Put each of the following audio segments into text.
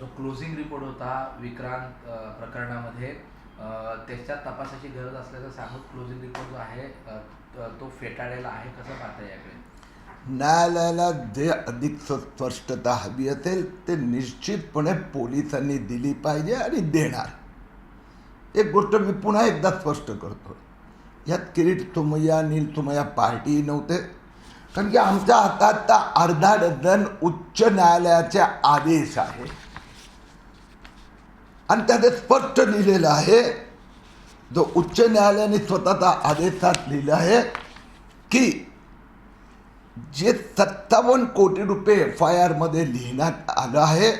जो closing report होता विक्रांत प्रकरणामध्ये त्याच्या तपासाची गरज असल्याचं सांगून क्लोजिंग रिपोर्ट जो आहे तो फेटाळलेला आहे. कसं पाहता याकडे? न्यायालयाला जे अधिक स्पष्टता हवी असेल ते निश्चितपणे पोलिसांनी दिली पाहिजे आणि देणार. एक गोष्ट मी पुन्हा एकदा स्पष्ट करतो यात किरीट सोमय्या नील सोमय्या पार्टी नव्हते. कारण की आमच्या हातात आता अर्धा डझन उच्च न्यायालयाचे आदेश आहे. आणि त्यात स्पष्ट लिहिलेलं आहे जो उच्च न्यायालयाने स्वतःचा आदेशात लिहिलं आहे की जे सत्तावन्न कोटी रुपये एफ आय आरमध्ये लिहिण्यात आलं आहे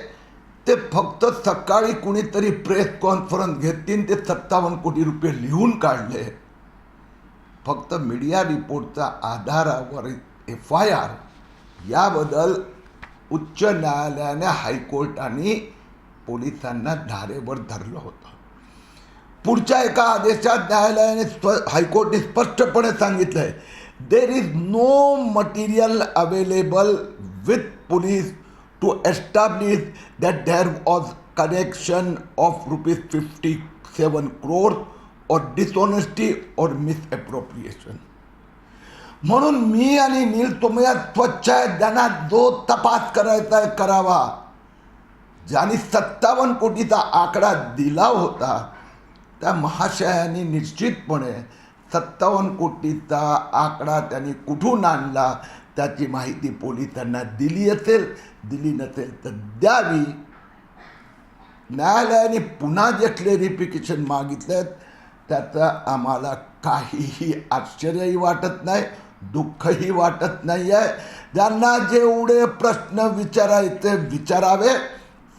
ते फक्त सकाळी कुणीतरी प्रेस कॉन्फरन्स घेतील ते सत्तावन्न कोटी रुपये लिहून काढले. फक्त मीडिया रिपोर्टच्या आधारावर एफ आय आर याबद्दल उच्च न्यायालयाने हायकोर्टाने पोलिसांना धारेवर धरलं होतं. पुढच्या एका आदेशात न्यायालयाने स्प हायकोर्टने स्पष्टपणे सांगितलं आहे there is no material available with police to establish that there was connection of rupees fifty seven crore और डिसऑनेस्टी और मिसअप्रोप्रिएशन म्हणून मी आणि नील तुम्ही स्वच्छ आहेत ज्यांना जो तपास करायचा आहे करावा. ज्यांनी सत्तावन्न कोटीचा आकडा दिला होता त्या महाशयाने निश्चितपणे सत्तावन्न कोटीचा आकडा त्यांनी कुठून आणला त्याची माहिती पोलिसांना दिली असेल दिली नसेल तर द्यावी. न्यायालयाने पुन्हा जे क्लेरिफिकेशन मागितलं त्याचं आम्हाला काहीही आश्चर्यही वाटत नाही. दुःखही वाटत नाही आहे ज्यांना जेवढे प्रश्न विचारायचे विचारावे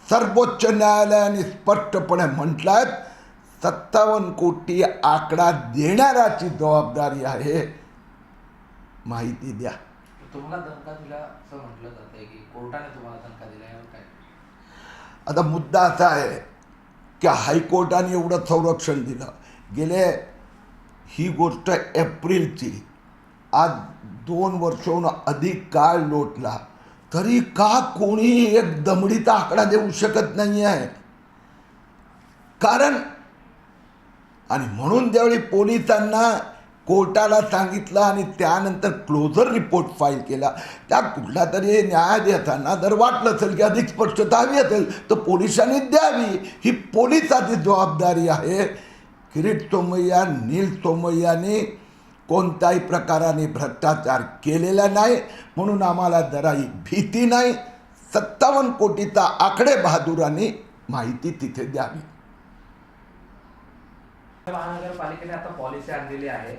सर्वोच्च न्यायालयाने स्पष्टपणे म्हटलं सत्तावन्न कोटी आकडा देणाऱ्याची जबाबदारी आहे. माहिती द्या. तुम्हाला धमका दिला असं म्हटलं जातंय की कोर्टाने तुम्हाला धमका दिला यावर काय? आता मुद्दा असा आहे की हायकोर्टाने एवढं संरक्षण दिलं. गेले ही गोष्ट एप्रिलची. आज दोन वर्षाहून अधिक काळ लोटला. तरी का कोणीही एक दमडीचा आकडा देऊ शकत नाही आहे कारण आणि म्हणून ज्यावेळी पोलिसांना कोर्टाला सांगितलं आणि त्यानंतर क्लोजर रिपोर्ट फाईल केला. त्या कुठला तरी न्यायाधीशांना जर वाटलं असेल की अधिक स्पष्टता हवी असेल तर पोलिसांनी द्यावी. ही पोलिसाची जबाबदारी आहे. किरीट सोमय्या नील सोमय्याने कोणत्याही प्रकाराने भ्रष्टाचार केलेला नाही म्हणून आम्हाला जराही भीती नाही. सत्तावन्न कोटीचा आकडे बहादुरांनी माहिती तिथे द्यावी. महानगरपालिकेने आता पॉलिसी आणलेली आहे.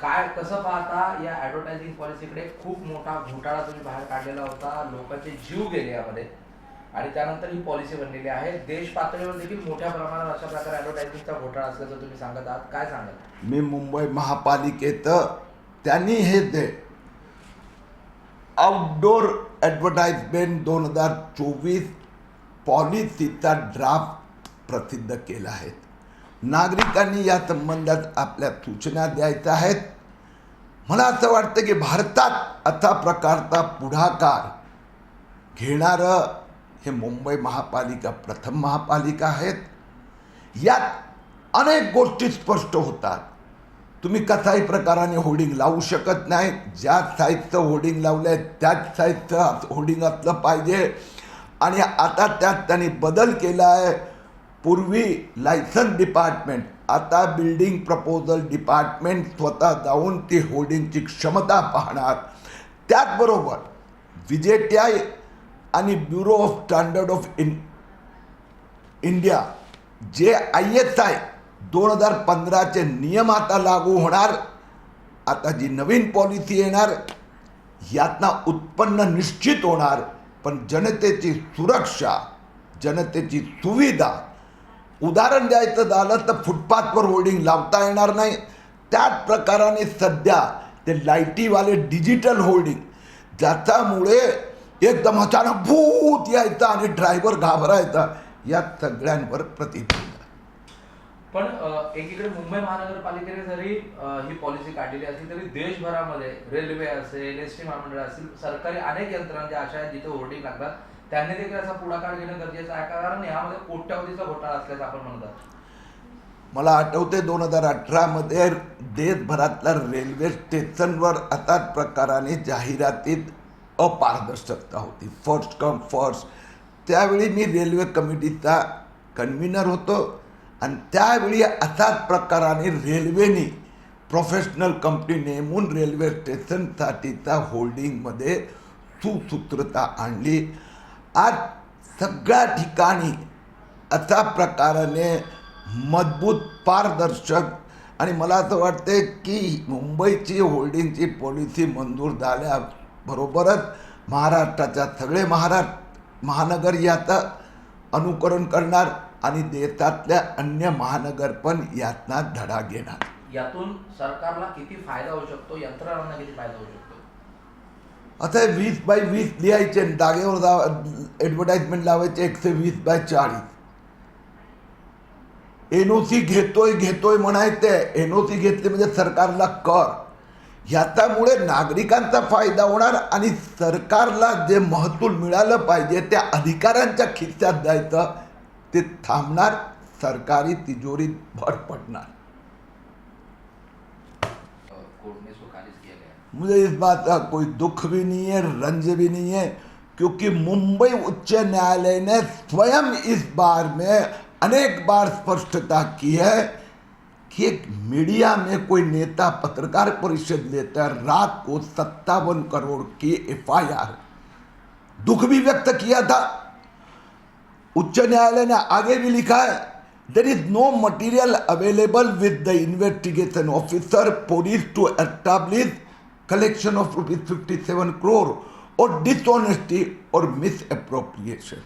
काय कसं पाहता या ऍडव्हर्टायझिंग पॉलिसीकडे खूप मोठा घोटाळा तुम्ही बाहेर काढलेला होता. लोकांचे जीव गेले यामध्ये. आणि त्यानंतर ही पॉलिसी बनलेली आहे. देश पातळीवर देखील मोठ्या प्रमाणात अशा प्रकारे ऍडव्हर्टायझिंगचा घोटाळा असल्याचं तुम्ही सांगत आहात. काय सांगाल? मी मुंबई महापालिकेत त्यांनी हे ते आउटडोर ॲडव्हर्टाइजमेंट दोन हजार चोवीस पॉलिसीचा ड्राफ्ट प्रसिद्ध केला आहे. नागरिकांनी या संबंधात आपल्या सूचना द्यायच्या आहेत. मला असं वाटतं की भारतात असा प्रकारचा पुढाकार घेणारं हे मुंबई महापालिका प्रथम महापालिका आहेत. यात अनेक गोष्टी स्पष्ट होतात. तुम्ही कसाही प्रकाराने होर्डिंग लावू शकत नाही. ज्या साईजचं होर्डिंग लावलं आहे त्याच साईजचं होर्डिंग असलं पाहिजे. आणि आता त्यात त्यांनी बदल केला आहे पूर्वी लायसन्स डिपार्टमेंट आता बिल्डिंग प्रपोजल डिपार्टमेंट स्वतः जाऊन ती होर्डिंगची क्षमता पाहणार. त्याचबरोबर विजेत्या आणि bureau of standard of in India जे आय एस आय दोन हजार पंधराचे नियम आता लागू होणार आता जी नवीन पॉलिसी येणार यातनं उत्पन्न निश्चित होणार पण जनतेची सुरक्षा जनतेची सुविधा उदाहरण द्यायचं झालं तर फुटपाथवर होर्डिंग लावता येणार नाही. त्याच प्रकाराने सध्या ते लाईटीवाले डिजिटल होर्डिंग ज्याच्यामुळे एकदम अचानक भूत यायचा आणि ड्रायव्हर घाबरायचा. या सगळ्यांवर प्रतिबंध पण एकीकडे मुंबई महानगरपालिकेने जरी ही पॉलिसी काढलेली असली तरी देशभरामध्ये रेल्वे असेल एस टी महामंडळ असेल सरकारी अनेक यंत्रणा ज्या अशा आहेत जिथे होर्डिंग लागतात. त्यांनी देखील असा पुढाकार घेणं गरजेचं आहे कारण यामध्ये कोट्यावधीचा घोटाळा असल्याचं आपण म्हणतात मला आठवते दोन हजार अठरामध्ये देशभरातल्या रेल्वे स्टेशनवर असाच प्रकाराने जाहिरातीत अपारदर्शकता होती. फर्स्ट कम फर्स्ट त्यावेळी मी रेल्वे कमिटीचा कन्व्हिनर होतो आणि त्यावेळी असाच प्रकाराने रेल्वेने प्रोफेशनल कंपनी नेमून रेल्वे स्टेशनसाठीचा होल्डिंगमध्ये सुसूत्रता आणली. आज सगळ्या ठिकाणी अशा प्रकाराने मजबूत पारदर्शक आणि मला असं वाटते की मुंबईची होल्डिंगची पॉलिसी मंजूर झाल्या झाल्याबरोबरच महाराष्ट्राच्या सगळे महाराष्ट्र महानगर याचं अनुकरण करणार आणि देशातल्या अन्य महानगर पण यातना धडा घेणार. यातून सरकारला किती फायदा होऊ शकतो? यंत्रणांना किती फायदा होऊ शकतो? आता हे वीस बाय वीस लिहायचे जागेवर जा ॲडव्हर्टाईजमेंट लावायचे एकशे वीस बाय चाळीस. एन ओ सी घेतोय घेतोय म्हणायचे. एन ओ सी घेतली म्हणजे सरकारला कर. ह्याच्यामुळे नागरिकांचा फायदा होणार आणि सरकारला जे महसूल मिळालं पाहिजे त्या अधिकाऱ्यांच्या खिशात जायचं ते थांबणार सरकारी तिजोरीत भर पडणार. मुझे इस बात का कोई दुख भी नहीं है रंज भी नहीं है क्योंकि मुंबई उच्च न्यायालय ने स्वयं इस बार में अनेक बार स्पष्टता की है एक मीडिया में कोई नेता पत्रकार परिषद लेता है, रात को सत्तावन करोड़ की एफआईआर। दुख भी व्यक्त किया था। उच्च न्यायालय ने आगे भी लिखा है there is no material available with the investigation officer police to establish collection of rupees fifty seven crore और डिसऑनेस्टी और मिस अप्रोप्रिएशन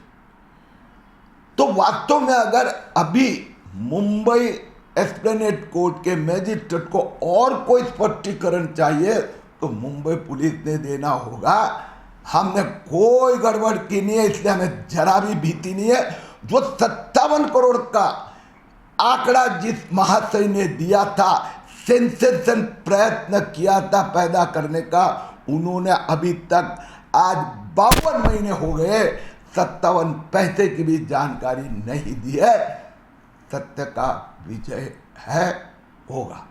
तो वास्तव में अगर अभी मुंबई एस्प्लेनेट कोर्ट के मैजिस्ट्रेट को और कोई स्पष्टीकरण चाहिए तो मुंबई पुलिस ने देना होगा। हमने कोई गड़बड़ की नहीं है, इसलिए हमें जरा भी भीति नहीं है। जो सत्तावन करोड़ का आंकड़ा जिस महाशय ने दिया था, सेंसेशन प्रयत्न किया था पैदा करने का, उन्होंने अभी तक आज बावन महीने हो गए, सत्तावन पैसे की भी जानकारी नहीं दी है। सत्य का विजय है होगा।